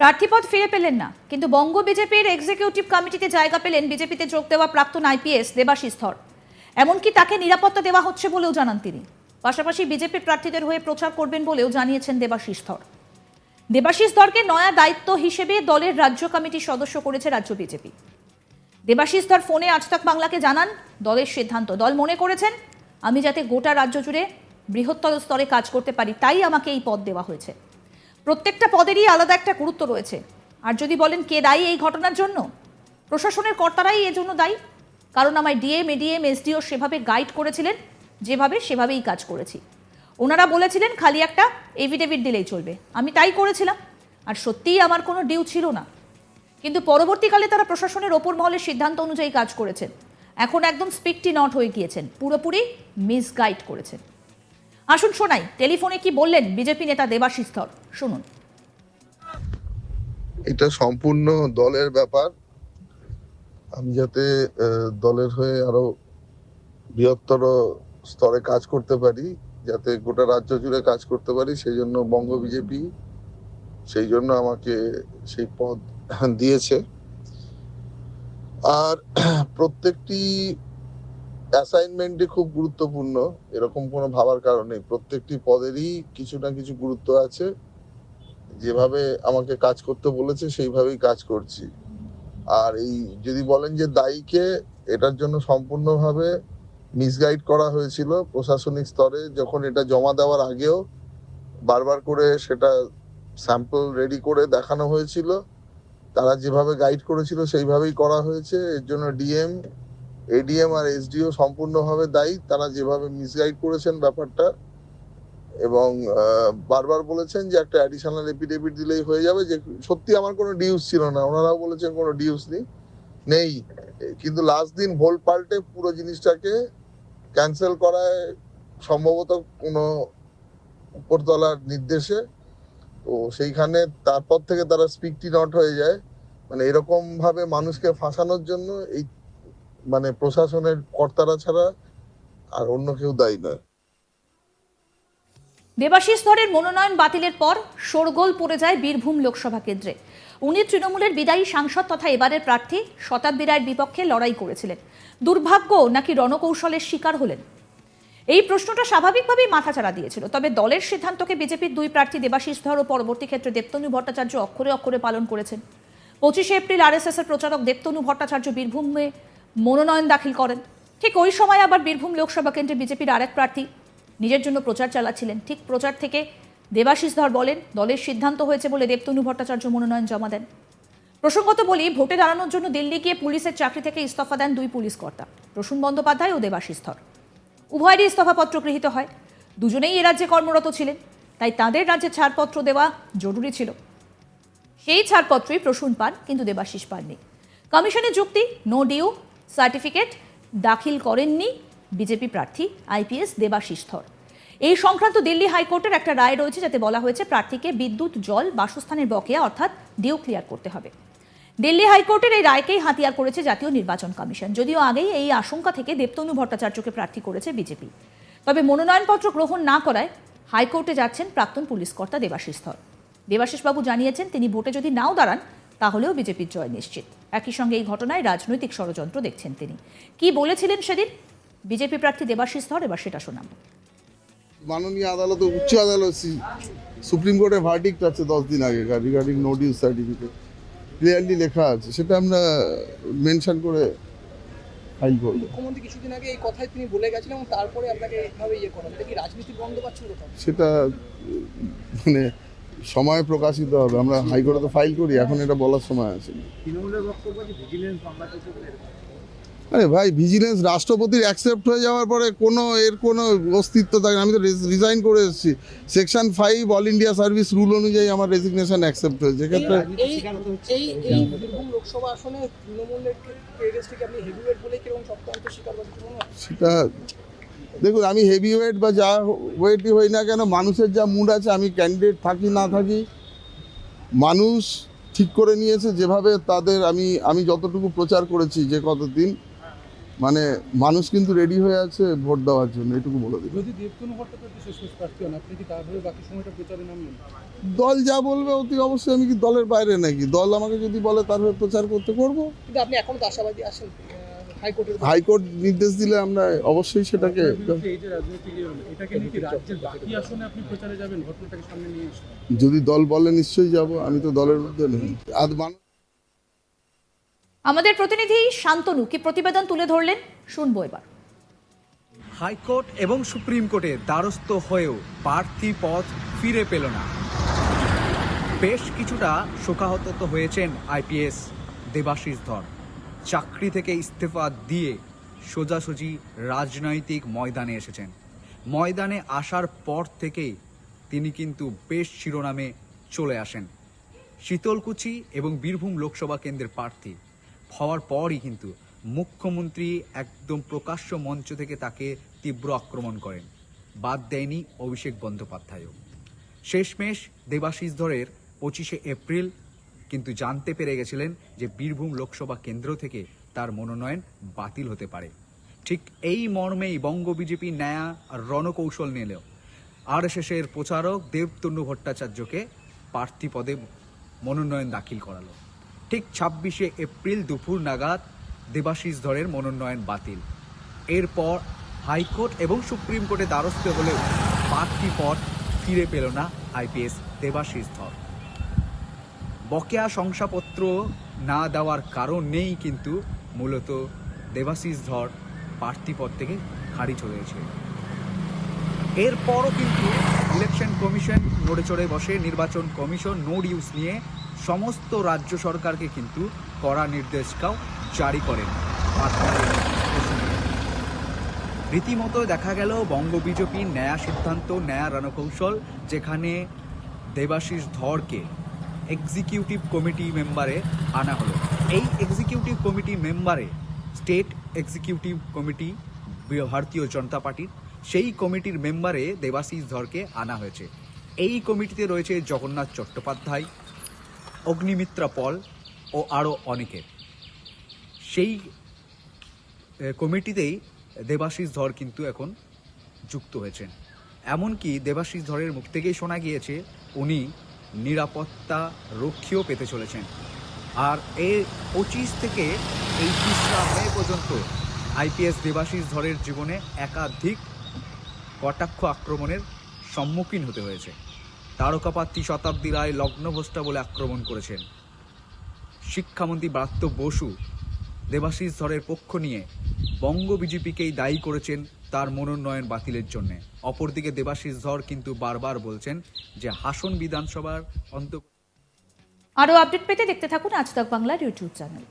প্রার্থীপদ ফিরে পেলেন না। কিন্তু বঙ্গ বিজেপির এক্সিকিউটিভ কমিটিতে জায়গা পেলেন বিজেপিতে যোগ দেওয়া প্রাক্তন আইপিএস দেবাশিস ধর। এমনকি তাকে নিরাপত্তা দেওয়া হচ্ছে বলেও জানান তিনি। পাশাপাশি বিজেপির প্রার্থীদের হয়ে প্রচার করবেন বলেও জানিয়েছেন দেবাশিস ধর। দেবাশিস ধরকে নয়া দায়িত্ব হিসেবে দলের রাজ্য কমিটির সদস্য করেছে রাজ্য বিজেপি। দেবাশিস ধর ফোনে আজ তাক বাংলাকে জানান, দলের সিদ্ধান্ত, দল মনে করেছেন, আমি যাতে গোটা রাজ্য জুড়ে বৃহত্তর স্তরে কাজ করতে পারি, তাই আমাকে এই পদ দেওয়া হয়েছে। প্রত্যেকটা পদেরই আলাদা একটা গুরুত্ব রয়েছে। আর যদি বলেন কে দায়ী এই ঘটনার জন্য, প্রশাসনের কর্তারাই এজন্য দায়ী। কারণ আমায় ডিএম, এডিএম, এসডিও সেভাবে গাইড করেছিলেন, যেভাবে সেভাবেই কাজ করেছি। ওনারা বলেছিলেন, খালি একটা এভিডেভিট দিলেই চলবে। আমি তাই করেছিলাম, আর সত্যিই আমার কোনো ডিউ ছিল না। কিন্তু পরবর্তীকালে তারা প্রশাসনের ওপর মহলের সিদ্ধান্ত অনুযায়ী কাজ করেছেন। এখন একদম স্পিকটি নট হয়ে গিয়েছেন, পুরোপুরি মিসগাইড করেছেন। আসুন শোনাই, টেলিফোনে কি বললেন বিজেপি নেতা দেবাশিস ধর? শুনুন। এটা সম্পূর্ণ দলের ব্যাপার। আমি যাতে দলের হয়ে আরও বৃহত্তর স্তরে কাজ করতে পারি, যাতে গোটা রাজ্য জুড়ে কাজ করতে পারি, সেই জন্য বঙ্গ বিজেপি সেই জন্য আমাকে সেই পদ দিয়েছে। আর প্রত্যেকটি অ্যাসাইনমেন্টই খুব গুরুত্বপূর্ণ, এরকম কোনো ভাবার কারণ প্রত্যেকটি পদেরই কিছু না কিছু গুরুত্ব আছে। যেভাবে আমাকে কাজ করতে বলেছে, সেইভাবেই কাজ করছি। আর এই যদি বলেন যে দায়ীকে, এটার জন্য সম্পূর্ণভাবে মিসগাইড করা হয়েছিল প্রশাসনিক স্তরে, যখন এটা জমা দেওয়ার আগেও বারবার করে সেটা স্যাম্পল রেডি করে দেখানো হয়েছিল। তারা যেভাবে গাইড করেছিল, সেইভাবেই করা হয়েছে। এর জন্য ডিএম এডিএম আর এসডিও সম্পূর্ণভাবে দায়ী, তারা যেভাবে মিসগাইড করেছেন ব্যাপারটা এবং বারবার বলেছেন যে একটা অ্যাডিশনাল এপিডেভিট দিলেই হয়ে যাবে, যে সত্যি আমার কোনো ডিউস ছিল না। ওনারাও বলেছেন কোনো ডিউস নেই নেই। কিন্তু লাস্ট দিন ভোল পাল্টে পুরো জিনিসটাকে ক্যান্সেল করায় সম্ভবত কোনো উপরতলার নির্দেশে। তো সেইখানে তারপর থেকে তারা স্পিকটি নট হয়ে যায়। মানে এরকম ভাবে মানুষকে ফাঁসানোর জন্য এই মানে প্রশাসনের কর্তারা ছাড়া আর অন্য কেউ দায়ী নয়। দেবাশিস ধরের মনোনয়ন বাতিলের পর শোরগোল পড়ে যায় বীরভূম লোকসভা কেন্দ্রে। উনি তৃণমূলের বিদায়ী সাংসদ তথা এবারের প্রার্থী শতাব্দী রায়ের বিপক্ষে লড়াই করেছিলেন। দুর্ভাগ্য নাকি রণকৌশলের শিকার হলেন। এই প্রশ্নটা স্বাভাবিকভাবেই মাথাচাড়া দিয়েছিল, তবে দলের সিদ্ধান্তকে বিজেপির দুই প্রার্থী দেবাশিস ধর ও পরবর্তী ক্ষেত্রে দেবতনু ভট্টাচার্য অক্ষরে অক্ষরে পালন করেছেন। পঁচিশে এপ্রিল আরএসএস এর প্রচারক দেবতনু ভট্টাচার্য বীরভূমে মনোনয়ন দাখিল করেন। ঠিক ওই সময় আবার বীরভূম লোকসভা কেন্দ্রে বিজেপির আরেক প্রার্থী নিজের জন্য প্রচার চালাচ্ছিলেন। ঠিক প্রচার থেকে দেবাশিস ধর বলেন, দলের সিদ্ধান্ত হয়েছে বলে দেবতনু ভট্টাচার্য মনোনয়ন জমা দেন। প্রসঙ্গত বলি, ভোটে দাঁড়ানোর জন্য দিল্লি গিয়ে পুলিশের চাকরি থেকে ইস্তফা দেন দুই পুলিশ কর্তা প্রসূন বন্দ্যোপাধ্যায় ও দেবাশিস ধর। উভয়েরই ইস্তফাপত্র গৃহীত হয়। দুজনেই এ রাজ্যে কর্মরত ছিলেন, তাই তাদের রাজ্যে ছাড়পত্র দেওয়া জরুরি ছিল। সেই ছাড়পত্রই প্রসূন পান, কিন্তু দেবাশিস পাননি। কমিশনের যুক্তি, নো ডিউ সার্টিফিকেট দাখিল করেননি বিজেপি প্রার্থী আইপিএস দেবাশিস ধর। এই সংক্রান্ত দিল্লি হাইকোর্টের একটা রায় রয়েছে যাতে বলা হয়েছে প্রার্থীকে বিদ্যুৎ, জল, বাসস্থানের বকেয়া অর্থাৎ ডিউ ক্লিয়ার করতে হবে। দিল্লি হাইকোর্টের এই রায়কেই হাতিয়ার করেছে জাতীয় নির্বাচন কমিশন। যদিও আগেই এই আশঙ্কা থেকে দেবতনু ভট্টাচার্যকে প্রার্থী করেছে বিজেপি। তবে মনোনয়নপত্র গ্রহণ না করায় হাইকোর্টে যাচ্ছেন প্রাক্তন পুলিশ কর্তা দেবাশিস দেবাশিসবাবু জানিয়েছেন, তিনি ভোটে যদি নাও দাঁড়ান, তাহলেও বিজেপির জয় নিশ্চিত। একই সঙ্গে এই ঘটনায় রাজনৈতিক ষড়যন্ত্র দেখছেন তিনি। কি বলেছিলেন সেদিন? বিজেপি প্রার্থী দেবাশিস ধর এবার সেটা শোনাবো। মাননীয় আদালত উচ্চ আদালত সুপ্রিম কোর্টের ভার্ডিক্ট আছে দশ দিন আগেকার রিগার্ডিং নোটিস সার্টিফিকেট ক্লিয়ারলি লেখা আছে সেটা আমরা মেনশন করে ফাইল করব। মুখ্যমন্ত্রী কিছুদিন আগে এই কথাই তিনি বলে গেছিলেন এবং তারপরে আপনাকে এইভাবে ইয়ে করেন এটা কি রাজনীতির বন্ধ পাচ্ছেন কোথাও? সেটা মানে সময় প্রকাশিত হবে। আমরা হাইকোর্টে তো ফাইল করি এখন এটা বলার সময় আছে। আরে ভাই ভিজিলেন্স রাষ্ট্রপতির অ্যাকসেপ্ট হয়ে যাওয়ার পরে কোনো এর কোনো অস্তিত্ব থাকে আমি তো রিজাইন করে এসেছি। Section five all India service rule অনুযায়ী আমার রেজিগনেশন অ্যাকসেপ্ট হয়েছে। এক্ষেত্রে হয়? সেটা দেখুন আমি হেভি ওয়েট বা যা ওয়েটই হই না কেন মানুষের যা মুড আছে আমি ক্যান্ডিডেট থাকি না থাকি মানুষ ঠিক করে নিয়েছে যেভাবে তাদের আমি আমি যতটুকু প্রচার করেছি যে কতদিন মানে মানুষ কিন্তু রেডি হয়ে আছে ভোট দেওয়ার জন্য এটুকু বলে দিই যদি দেবতনু ভট্টাচার্য শেষমেশ প্রার্থী হন আপনি কি তার বাকি সময়টা প্রচারে নামবেন? দল যা বলবে অতি অবশ্যই আমি কি দলের বাইরে নাকি? দল আমাকে যদি বলে তার হয়ে প্রচার করতে করব? কিন্তু আপনি এখন তো আশাবাদী হাইকোর্টের হাইকোর্ট নির্দেশ দিলে আমরা অবশ্যই সেটাকে ইয়ে হলো, এটাকে নিয়ে কি রাজ্যের বাকি আসনে আপনি প্রচারে যাবেন? ঘটনাটাকে সামনে নিয়ে এসে। যদি দল বলে নিশ্চয়ই যাব। আমি তো দলের মধ্যে নেই। আমাদের প্রতিনিধি শান্তনু কি প্রতিবেদন তুলে ধরলেন? শুনব এবার। হাইকোর্ট এবং সুপ্রিম কোর্টে দ্বারস্থ হয়েও প্রার্থী পদ ফিরে পেল না। বেশ কিছুটা শোকাহত তো হয়েছেন আইপিএস দেবাশিস ধর। চাকরি থেকে ইস্তফা দিয়ে সোজাসুজি রাজনৈতিক ময়দানে এসেছেন। ময়দানে আসার পর থেকেই তিনি কিন্তু বেশ শিরোনামে চলে আসেন। শীতলকুচি এবং বীরভূম লোকসভা কেন্দ্রের প্রার্থী হওয়ার পরই কিন্তু মুখ্যমন্ত্রী একদম প্রকাশ্য মঞ্চ থেকে তাকে তীব্র আক্রমণ করেন। বাদ দেয়নি অভিষেক বন্দ্যোপাধ্যায়ও। শেষমেশ দেবাশিস ধরের পঁচিশে এপ্রিল কিন্তু জানতে পেরে গেছিলেন যে বীরভূম লোকসভা কেন্দ্র থেকে তার মনোনয়ন বাতিল হতে পারে। ঠিক এই মর্মেই বঙ্গ বিজেপি ন্যায়া আর রণকৌশল নিলেও আরএসএসের প্রচারক দেবতনু ভট্টাচার্যকে প্রার্থী পদে মনোনয়ন দাখিল করালো। ঠিক ছাব্বিশে এপ্রিল দুপুর নাগাদ দেবাশিস ধরের মনোনয়ন বাতিল। এরপর হাইকোর্ট এবং সুপ্রিম কোর্টে দ্বারস্থ হলেও প্রার্থী পদ ফিরে পেল না আইপিএস দেবাশিস ধর। বকেয়া শংসাপত্র না দেওয়ার কারণেই কিন্তু মূলত দেবাশিস ধর প্রার্থী পদ থেকে খারিজ হয়েছে এরপরও কিন্তু ইলেকশন কমিশন নড়ে চড়ে বসে, নির্বাচন কমিশন নো ইউজ নিয়ে সমস্ত রাজ্য সরকারকে কিন্তু কড়া নির্দেশকাও জারি করেন রীতিমতো দেখা গেল বঙ্গ বিজেপির ন্যায় সিদ্ধান্ত, ন্যায় রণকৌশল, যেখানে দেবাশিস ধরকে এক্সিকিউটিভ কমিটি মেম্বারে আনা হলো। এই এক্সিকিউটিভ কমিটি মেম্বারে state executive committee Bharatiya Janata পার্টির, সেই কমিটির মেম্বারে দেবাশিস ধরকে আনা হয়েছে। এই কমিটিতে রয়েছে জগন্নাথ চট্টোপাধ্যায়, অগ্নিমিত্রা পল ও আরও অনেকের সেই কমিটিতেই দেবাশিস ধর কিন্তু এখন যুক্ত হয়েছেন। এমনকি দেবাশিস ধরের মুখ থেকেই শোনা গিয়েছে, উনি নিরাপত্তা রক্ষীও পেতে চলেছেন। আর এর পঁচিশ থেকে এই তিসরা মে পর্যন্ত আইপিএস দেবাশিস ধরের জীবনে একাধিক কটাক্ষ আক্রমণের সম্মুখীন হতে হয়েছে। তারকাপাত্রী শতাব্দী রায় লগ্নভ্রষ্টা বলে আক্রমণ করেছেন। শিক্ষামন্ত্রী ব্রাত্য বসু দেবাশিস ধরের পক্ষ নিয়ে বঙ্গ বিজেপিকেই দায়ী করেছেন তার মনোনয়ন বাতিলের জন্য। অপরদিকে দেবাশিস ধর কিন্তু বারবার বলছেন যে হাসন বিধানসভার অন্ত আরও আপডেট পেতে দেখতে থাকুন আজ তক বাংলার ইউটিউব চ্যানেল।